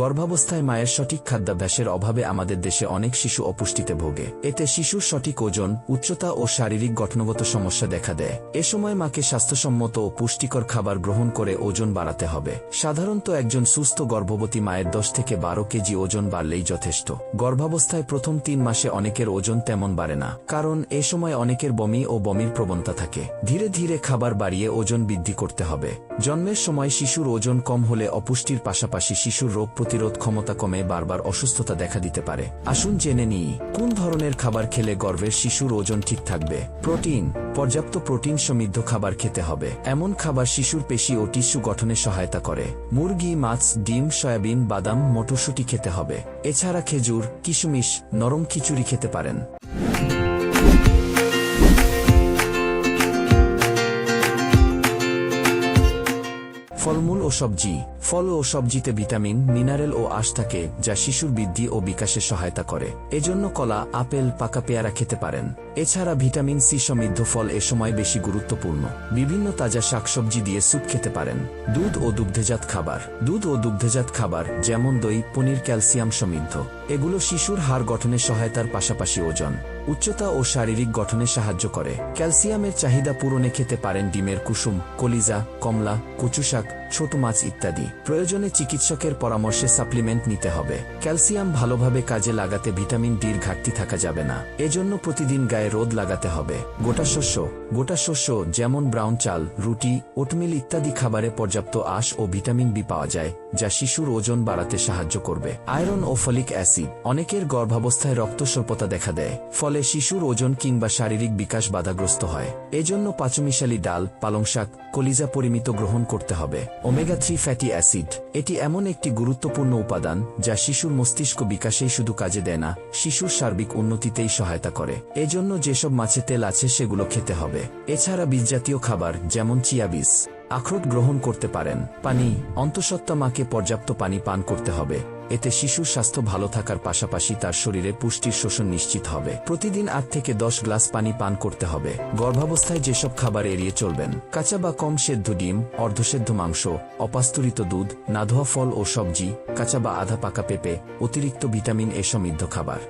গর্ভাবস্থায় মায়ের সঠিক খাদ্যাভ্যাসের অভাবে আমাদের দেশে অনেক শিশু অপুষ্টিতে ভোগে। এতে শিশুর সঠিক ওজন, উচ্চতা ও শারীরিক গঠনগত সমস্যা দেখা দেয়। এ সময় মাকে স্বাস্থ্যসম্মত ও পুষ্টিকর খাবার গ্রহণ করে ওজন বাড়াতে হবে। সাধারণত একজন সুস্থ গর্ভবতী মায়ের দশ থেকে বারো কেজি ওজন বাড়লেই যথেষ্ট। গর্ভাবস্থায় প্রথম তিন মাসে অনেকের ওজন তেমন বাড়ে না, কারণ এ সময় অনেকের বমি ও বমির প্রবণতা থাকে। ধীরে ধীরে খাবার বাড়িয়ে ওজন বৃদ্ধি করতে হবে। জন্মের সময় শিশুর ওজন কম হলে অপুষ্টির পাশাপাশি শিশুর রোগ প্রতিরোধ ক্ষমতা কমে বারবার অসুস্থতা দেখা দিতে পারে। আসুন জেনে নিই, কোন ধরনের খাবার খেলে গর্ভের শিশুর ওজন ঠিক থাকবে? প্রোটিন, পর্যাপ্ত প্রোটিন সমৃদ্ধ খাবার খেতে হবে। এমন খাবার শিশুর পেশি ও টিস্যু গঠনে সহায়তা করে। মুরগি, মাছ, ডিম, সয়াবিন, বাদাম, মটরশুঁটি খেতে হবে। এছাড়া খেজুর, কিশমিশ, নরম খিচুড়ি খেতে পারেন। সবজি ফল ও সবজিতে ভিটামিন, মিনারেল ও আঁশ থাকে, যা শিশুর বৃদ্ধি ও বিকাশে সহায়তা করে। এজন্য কলা, আপেল, পাকা পেয়ারা খেতে পারেন। এছাড়া ভিটামিন সি সমৃদ্ধ ফল এ সময় বেশি গুরুত্বপূর্ণ। বিভিন্ন তাজা শাকসবজি দিয়ে স্যুপ খেতে পারেন। দুধ ও দুগ্ধজাত খাবার। দুধ ও দুগ্ধজাত খাবার, যেমন দই, পনির, ক্যালসিয়াম সমৃদ্ধ। এগুলো শিশুর হাড় গঠনে সহায়তার পাশাপাশি ওজন, উচ্চতা ও শারীরিক গঠনে সাহায্য করে। ক্যালসিয়ামের চাহিদা পূরণে খেতে পারেন ডিমের কুসুম, কলিজা, কমলা কচু শাক ছোট মাছ ইত্যাদি। প্রয়োজনে চিকিৎসকের পরামর্শে সাপ্লিমেন্ট নিতে হবে। ক্যালসিয়াম ভালোভাবে কাজে লাগাতে ভিটামিন ডির ঘাটতি থাকা যাবে না। এজন্য প্রতিদিন গায়ে রোদ লাগাতে হবে। গোটা শস্য গোটা শস্য যেমন ব্রাউন চাল, রুটি, ওটমিল ইত্যাদি খাবারে পর্যাপ্ত আঁশ ও ভিটামিন বি পাওয়া যায়, যা শিশুর ওজন বাড়াতে সাহায্য করবে। আয়রন ও ফলিক অ্যাসিড অনেকের গর্ভাবস্থায় রক্ত স্বল্পতা দেখা দেয়, ফলে শিশুর ওজন কিংবা শারীরিক বিকাশ বাধাগ্রস্ত হয়। এজন্য পাঁচমিশালি ডাল পালং শাক কলিজা পরিমিত গ্রহণ করতে হবে। ওমেগা থ্রি ফ্যাটি অ্যাসিড, এটি এমন একটি গুরুত্বপূর্ণ উপাদান যা শিশুর মস্তিষ্ক বিকাশেই শুধু কাজে দেয় না, শিশুর সার্বিক উন্নতিতেই সহায়তা করে। এজন্য যেসব মাছে তেল আছে সেগুলো খেতে হবে। এছাড়া বীজজাতীয় খাবার, যেমন চিয়া বীজ, আখরোট গ্রহণ করতে পারেন। পানি, অন্তঃসত্ত্বা মাকে পর্যাপ্ত পানি পান করতে হবে। এতে শিশুর স্বাস্থ্য ভালো থাকার পাশাপাশি তার শরীরে পুষ্টির শোষণ নিশ্চিত হবে। প্রতিদিন আট থেকে দশ গ্লাস পানি পান করতে হবে। গর্ভাবস্থায় যেসব খাবার এড়িয়ে চলবেন, কাঁচা বা কম সেদ্ধ ডিম, অর্ধসেদ্ধ মাংস, অপাস্তুরিত দুধ নাধোয়া ফল ও সবজি, কাঁচা বা আধা পাকা পেঁপে, অতিরিক্ত ভিটামিন এ সমৃদ্ধ খাবার।